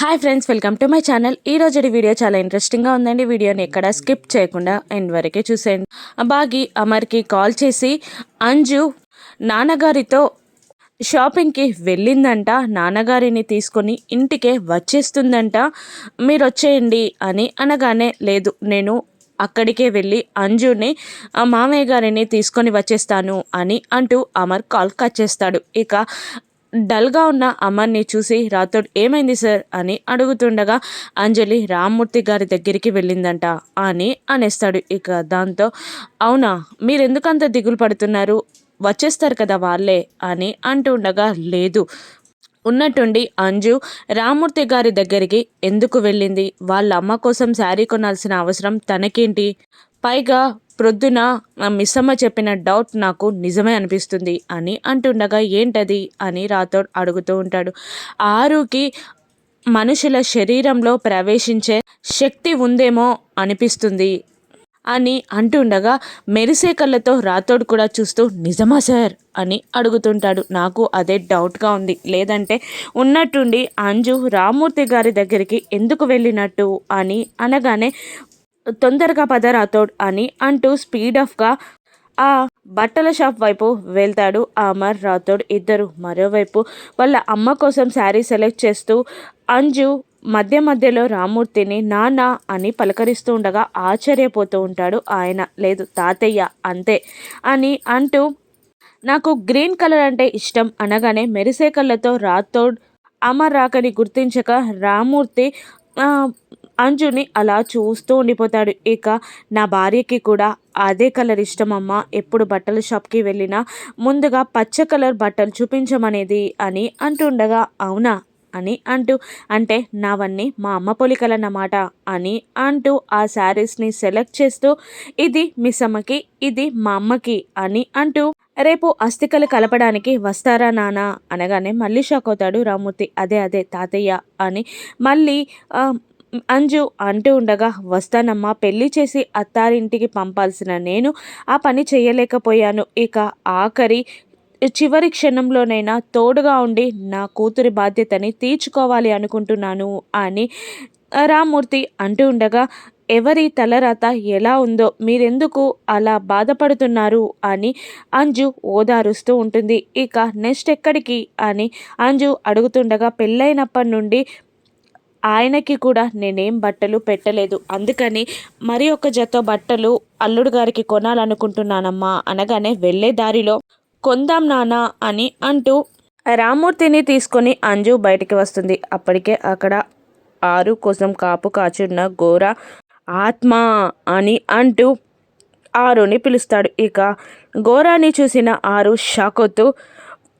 Hi friends welcome to my channel ఈ రోజు video చాలా ఇంట్రెస్టింగ్గా ఉందండి. వీడియోని ఎక్కడ స్కిప్ చేయకుండా ఎండ్ వరకే చూసేయండి. బాగి అమర్కి కాల్ చేసి అంజు నాన్నగారితో షాపింగ్కి వెళ్ళిందంట. నాన్నగారిని తీసుకొని ఇంటికే వచ్చేస్తుందంట. మీరు వచ్చేయండి అని అనగానే లేదు నేను అక్కడికే వెళ్ళి అంజుని ఆ మామయ్య గారిని తీసుకొని వచ్చేస్తాను అని అంటూ అమర్ కాల్ కట్ చేస్తాడు. ఇక డల్గా ఉన్న అమర్ని చూసి రాథోడ్ ఏమైంది సార్ అని అడుగుతుండగా అంజలి రామ్మూర్తి గారి దగ్గరికి వెళ్ళిందంట. అని అనేస్తాడు. ఇక దాంతో అవునా? మీరెందుకంత దిగులు పడుతున్నారు? వచ్చేస్తారు కదా వాళ్ళే అని అంటుండగా లేదు. ఉన్నట్టుండి అంజు రామూర్తి గారి దగ్గరికి ఎందుకు వెళ్ళింది? వాళ్ళ అమ్మ కోసం శారీ కొనాల్సిన అవసరం తనకేంటి? పైగా ప్రొద్దున మిస్సమ్మ చెప్పిన డౌట్ నాకు నిజమే అనిపిస్తుంది అని అంటుండగా ఏంటది అని రాథోడ్ అడుగుతూ ఉంటాడు. ఆరుకి మనుషుల శరీరంలో ప్రవేశించే శక్తి ఉందేమో అనిపిస్తుంది అని అంటుండగా మెరిసే కళ్ళతో రాథోడ్ కూడా చూస్తూ నిజమా సార్ అని అడుగుతుంటాడు. నాకు అదే డౌట్గా ఉంది. లేదంటే ఉన్నట్టుండి అంజు రామూర్తి గారి దగ్గరికి ఎందుకు వెళ్ళినట్టు అని అనగానే తొందరగా పద రాథోడ్ అని అంటూ స్పీడ్ ఆఫ్గా ఆ బట్టల షాప్ వైపు వెళ్తాడు. అమర్ రాథోడ్ ఇద్దరు మరోవైపు వాళ్ళ అమ్మ కోసం శారీ సెలెక్ట్ చేస్తూ అంజు మధ్య మధ్యలో రామూర్తిని నాన్న అని పలకరిస్తూ ఉండగా ఆశ్చర్యపోతూ ఉంటాడు. ఆయన లేదు తాతయ్య అంతే అని అంటూ నాకు గ్రీన్ కలర్ అంటే ఇష్టం అనగానే మెరిసే కళ్ళతో రాథోడ్ అమర్ రాకని గుర్తించక రామూర్తి అంజుని అలా చూస్తూ ఉండిపోతాడు. ఇక నా భార్యకి కూడా అదే కలర్ ఇష్టమమ్మా. ఎప్పుడు బట్టల షాప్కి వెళ్ళినా ముందుగా పచ్చ కలర్ బట్టలు చూపించమనేది అని అంటుండగా అవునా? అని అంటూ అంటే నావన్నీ మా అమ్మ పొలికలన్నమాట అని అంటూ ఆ శారీస్ని సెలెక్ట్ చేస్తూ ఇది మిస్ అమ్మకి ఇది మా అమ్మకి అని అంటూ రేపు అస్థికలు కలపడానికి వస్తారా నానా? అనగానే మళ్ళీ షాక్ అవుతాడు రామూర్తి అదే అదే తాతయ్య అని మళ్ళీ అంజు అంటూ ఉండగా వస్తానమ్మా పెళ్ళి చేసి అత్తారింటికి పంపాల్సిన నేను ఆ పని చేయలేకపోయాను. ఇక ఆఖరి చివరి క్షణంలోనైనా తోడుగా ఉండి నా కూతురి బాధ్యతని తీర్చుకోవాలి అనుకుంటున్నాను అని రామూర్తి అంటూ ఉండగా ఎవరి తలరాత ఎలా ఉందో మీరెందుకు అలా బాధపడుతున్నారు అని అంజు ఓదారుస్తూ ఉంటుంది. ఇక నెక్స్ట్ ఎక్కడికి అని అంజు అడుగుతుండగా పెళ్ళైనప్పటి నుండి ఆయనకి కూడా నేనేం బట్టలు పెట్టలేదు. అందుకని మరి ఒక జత బట్టలు అల్లుడు గారికి కొనాలనుకుంటున్నానమ్మా అనగానే వెళ్ళే దారిలో కొందాం నానా అని అంటూ రామూర్తిని తీసుకొని అంజు బయటికి వస్తుంది. అప్పటికే అక్కడ ఆరు కోసం కాపు కాచున్న ఘోర ఆత్మ అని అంటూ ఆరుని పిలుస్తాడు. ఇక ఘోరాన్ని చూసిన ఆరు షాకొత్తు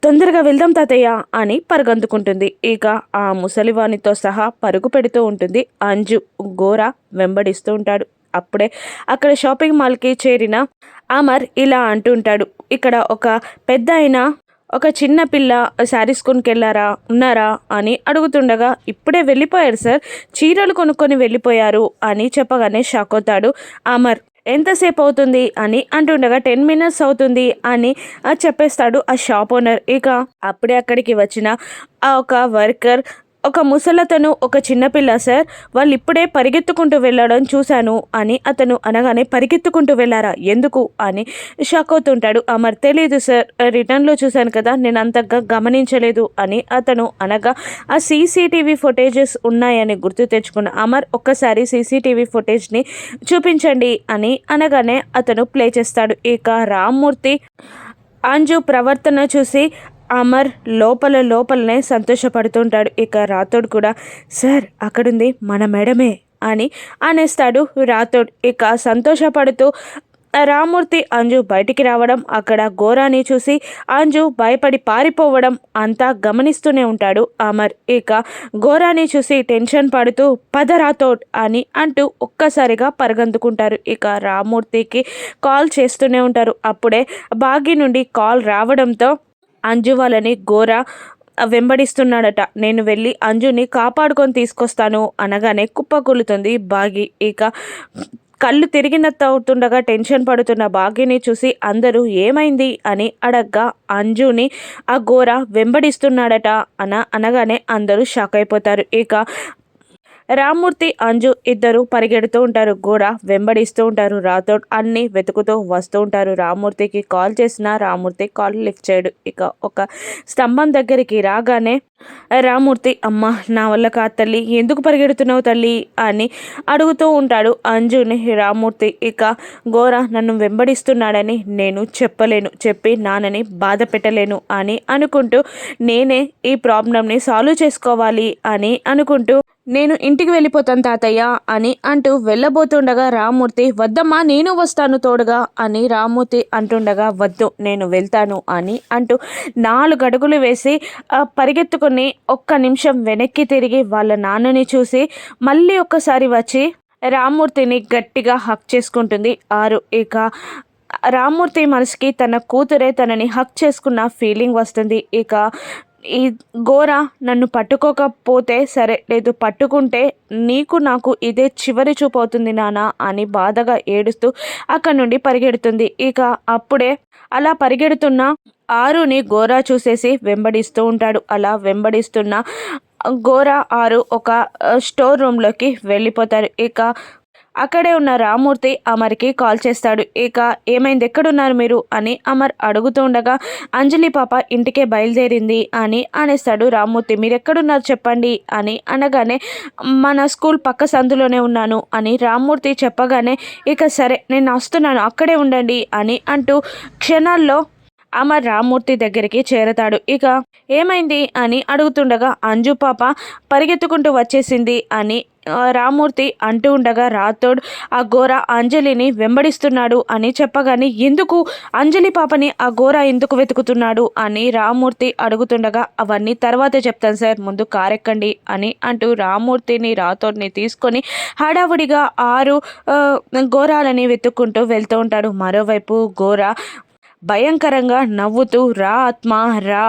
తొందరగా వెళ్దాం తాతయ్య అని పరుగందుకుంటుంది. ఇక ఆ ముసలివానితో సహా పరుగు పెడుతూ ఉంటుంది. అంజు గోర వెంబడిస్తూ ఉంటాడు. అప్పుడే అక్కడ షాపింగ్ మాల్కి చేరిన అమర్ ఇలా అంటూ ఉంటాడు. ఇక్కడ ఒక పెద్ద అయిన ఒక చిన్న పిల్ల శారీస్ కొనుకెళ్ళారా ఉన్నారా? అని అడుగుతుండగా ఇప్పుడే వెళ్ళిపోయారు సార్. చీరలు కొనుక్కొని వెళ్ళిపోయారు అని చెప్పగానే షాక్ అవుతాడు అమర్. ఎంతసేపు అవుతుంది అని అంటుండగా టెన్ మినిట్స్ అవుతుంది అని చెప్పేస్తాడు ఆ షాప్ ఓనర్. ఇక అప్పుడే అక్కడికి వచ్చిన ఆ ఒక వర్కర్ ఒక ముసలతను ఒక చిన్నపిల్ల సార్. వాళ్ళు ఇప్పుడే పరిగెత్తుకుంటూ వెళ్ళడం చూశాను అని అతను అనగానే పరిగెత్తుకుంటూ వెళ్ళారా? ఎందుకు? అని షాక్ అవుతుంటాడు. అమర్ తెలియదు సార్. రిటర్న్లో చూశాను కదా నేను అంతగా గమనించలేదు అని అతను అనగా ఆ సీసీటీవీ ఫుటేజెస్ ఉన్నాయని గుర్తు తెచ్చుకున్న అమర్ ఒక్కసారి సీసీటీవీ ఫుటేజ్ని చూపించండి అని అనగానే అతను ప్లే చేస్తాడు. ఇక రామ్మూర్తి అంజు ప్రవర్తన చూసి అమర్ లోపల లోపలనే సంతోషపడుతుంటాడు. ఇక రాథోడ్ కూడా సార్ అక్కడుంది మన మేడమే అని అనేస్తాడు రాతోడ్ ఇక సంతోషపడుతూ రామూర్తి అంజు బయటికి రావడం అక్కడ ఘోరాన్ని చూసి అంజు భయపడి పారిపోవడం అంతా గమనిస్తూనే ఉంటాడు అమర్. ఇక ఘోరాన్ని చూసి టెన్షన్ పడుతూ పదరాతోడ్ అని అంటూ ఒక్కసారిగా పరగందుకుంటారు. ఇక రామూర్తికి కాల్ చేస్తూనే ఉంటారు. అప్పుడే బాగి నుండి కాల్ రావడంతో అంజు వాళ్ళని ఘోర వెంబడిస్తున్నాడట. నేను వెళ్ళి అంజుని కాపాడుకొని తీసుకొస్తాను అనగానే కుప్పకూలుతుంది బాగి ఇక కళ్ళు తిరిగిన అవుతుండగా టెన్షన్ పడుతున్న భాగ్యని చూసి అందరూ ఏమైంది అని అడగ్గా అంజుని ఆ ఘోర వెంబడిస్తున్నాడట అన అనగానే అందరూ షాక్ అయిపోతారు. ఇక రామ్మూర్తి అంజు ఇద్దరు పరిగెడుతూ ఉంటారు. గోడ వెంబడిస్తూ ఉంటారు. రాథోడ్ అన్ని వెతుకుతూ వస్తూ ఉంటారు. రామ్మూర్తికి కాల్ చేసినా రామ్మూర్తి కాల్ లిఫ్ట్ చేయడు. ఇక ఒక స్తంభం దగ్గరికి రాగానే రామ్మూర్తి అమ్మ నా వల్ల కాదు తల్లి. ఎందుకు పరిగెడుతున్నావు తల్లి? అని అడుగుతూ ఉంటాడు అంజుని రామ్మూర్తి. ఇక గోర నన్ను వెంబడిస్తున్నాడని నేను చెప్పలేను. చెప్పి నాన్నని బాధ పెట్టలేను అని అనుకుంటూ నేనే ఈ ప్రాబ్లంని సాల్వ్ చేసుకోవాలి అని అనుకుంటూ నేను ఇంటికి వెళ్ళిపోతాను తాతయ్య అని అంటూ వెళ్ళబోతుండగా రామ్మూర్తి వద్దమ్మా నేను వస్తాను తోడుగా అని రామ్మూర్తి అంటుండగా వద్దు నేను వెళ్తాను అని అంటూ నాలుగు అడుగులు వేసి పరిగెత్తుకుని ఒక్క నిమిషం వెనక్కి తిరిగి వాళ్ళ నాన్నని చూసి మళ్ళీ ఒక్కసారి వచ్చి రామ్మూర్తిని గట్టిగా హక్ చేసుకుంటుంది. ఆరు ఇక రామ్మూర్తి మనసుకి తన కూతురే తనని హక్ చేసుకున్న ఫీలింగ్ వస్తుంది. ఇక ఈ ఘోర నన్ను పట్టుకోకపోతే సరే లేదు పట్టుకుంటే నీకు నాకు ఇదే చివరి చూపు అవుతుంది నాన్న అని బాధగా ఏడుస్తూ అక్కడి నుండి పరిగెడుతుంది. ఇక అప్పుడే అలా పరిగెడుతున్న ఆరుని గోరా చూసేసి వెంబడిస్తూ ఉంటాడు. అలా వెంబడిస్తున్న గోరా ఆరు ఒక స్టోర్ రూమ్లోకి వెళ్ళిపోతారు. ఇక అక్కడే ఉన్న రామూర్తి అమర్కి కాల్ చేస్తాడు. ఇక ఏమైంది? ఎక్కడున్నారు మీరు? అని అమర్ అడుగుతుండగా అంజలి పాప ఇంటికే బయలుదేరింది అని అనేస్తాడు రామూర్తి. మీరు ఎక్కడున్నారు చెప్పండి అని అనగానే మన స్కూల్ పక్క సందులోనే ఉన్నాను అని రామ్మూర్తి చెప్పగానే ఇక సరే నేను వస్తున్నాను. అక్కడే ఉండండి అని అంటూ క్షణాల్లో అమర్ రామ్మూర్తి దగ్గరికి చేరతాడు. ఇక ఏమైంది? అని అడుగుతుండగా అంజు పాప పరిగెత్తుకుంటూ వచ్చేసింది అని రామూర్తి అంటూ ఉండగా రాథోడ్ ఆ ఘోర అంజలిని వెంబడిస్తున్నాడు అని చెప్పగానే ఎందుకు? అంజలి పాపని ఆ ఘోర ఎందుకు వెతుకుతున్నాడు? అని రామూర్తి అడుగుతుండగా అవన్నీ తర్వాత చెప్తాను సార్ ముందు కారెక్కండి అని అంటూ రామూర్తిని రాథోడ్ని తీసుకొని హడావుడిగా ఆరు ఘోరాలని వెతుక్కుంటూ వెళ్తూ ఉంటాడు. మరోవైపు ఘోర భయంకరంగా నవ్వుతూ రా ఆత్మ రా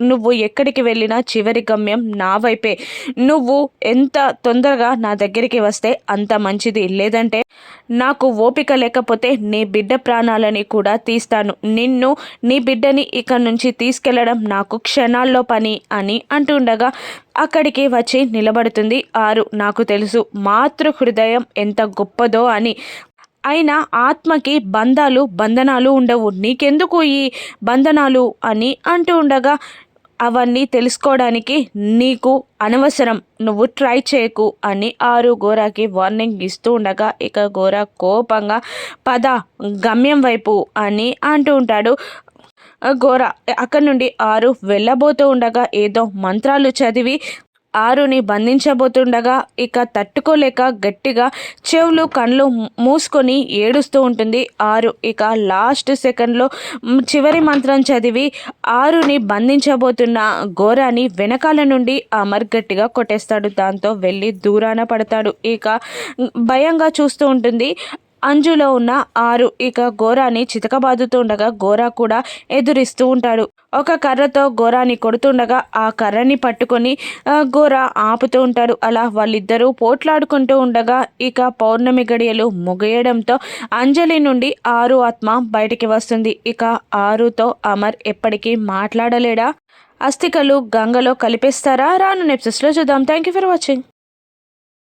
నువ్వు ఎక్కడికి వెళ్ళినా చివరి గమ్యం నా వైపే. నువ్వు ఎంత తొందరగా నా దగ్గరికి వస్తే అంత మంచిది. లేదంటే నాకు ఓపిక లేకపోతే నీ బిడ్డ ప్రాణాలని కూడా తీస్తాను. నిన్ను నీ బిడ్డని ఇక్కడ నుంచి తీసుకెళ్ళడం నాకు క్షణాల్లో పని అని అంటుండగా అక్కడికి వచ్చి నిలబడుతుంది. ఆరు నాకు తెలుసు మాతృ హృదయం ఎంత గొప్పదో అని. అయినా ఆత్మకి బంధాలు బంధనాలు ఉండవు. నీకెందుకు ఈ బంధనాలు అని అంటూ ఉండగా అవన్నీ తెలుసుకోవడానికి నీకు అనవసరం. నువ్వు ట్రై చేయకు అని ఆరు గోరాకి వార్నింగ్ ఇస్తూ ఉండగా ఇక గోరా కోపంగా పద గమ్యం వైపు అని అంటూ ఉంటాడు. గోర అక్కడి నుండి ఆరు వెళ్ళబోతూ ఉండగా ఏదో మంత్రాలు చదివి ఆరుని బంధించబోతుండగా ఇక తట్టుకోలేక గట్టిగా చెవులు కళ్ళు మూసుకొని ఏడుస్తూ ఉంటుంది. ఆరు ఇక లాస్ట్ సెకండ్లో చివరి మంత్రం చదివి ఆరుని బంధించబోతున్న ఘోరాని వెనకాల నుండి అమర్ గట్టిగా కొట్టేస్తాడు. దాంతో వెళ్ళి దూరాన పడతాడు. ఇక భయంగా చూస్తూ ఉంటుంది. అంజులో ఉన్న ఆరు ఇక ఘోరాని చితకబాదుతుండగా గోరా కూడా ఎదురిస్తూ ఉంటాడు. ఒక కర్రతో ఘోరాని కొడుతుండగా ఆ కర్రని పట్టుకొని ఘోర ఆపుతూ ఉంటాడు. అలా వాళ్ళిద్దరూ పోట్లాడుకుంటూ ఉండగా ఇక పౌర్ణమి గడియలు ముగియడంతో అంజలి నుండి ఆరు ఆత్మ బయటికి వస్తుంది. ఇక ఆరుతో అమర్ ఎప్పటికీ మాట్లాడలేడా? అస్థికలు గంగలో కలిపేస్తారా? రాను నెప్సెస్లో చూద్దాం. Thank you for watching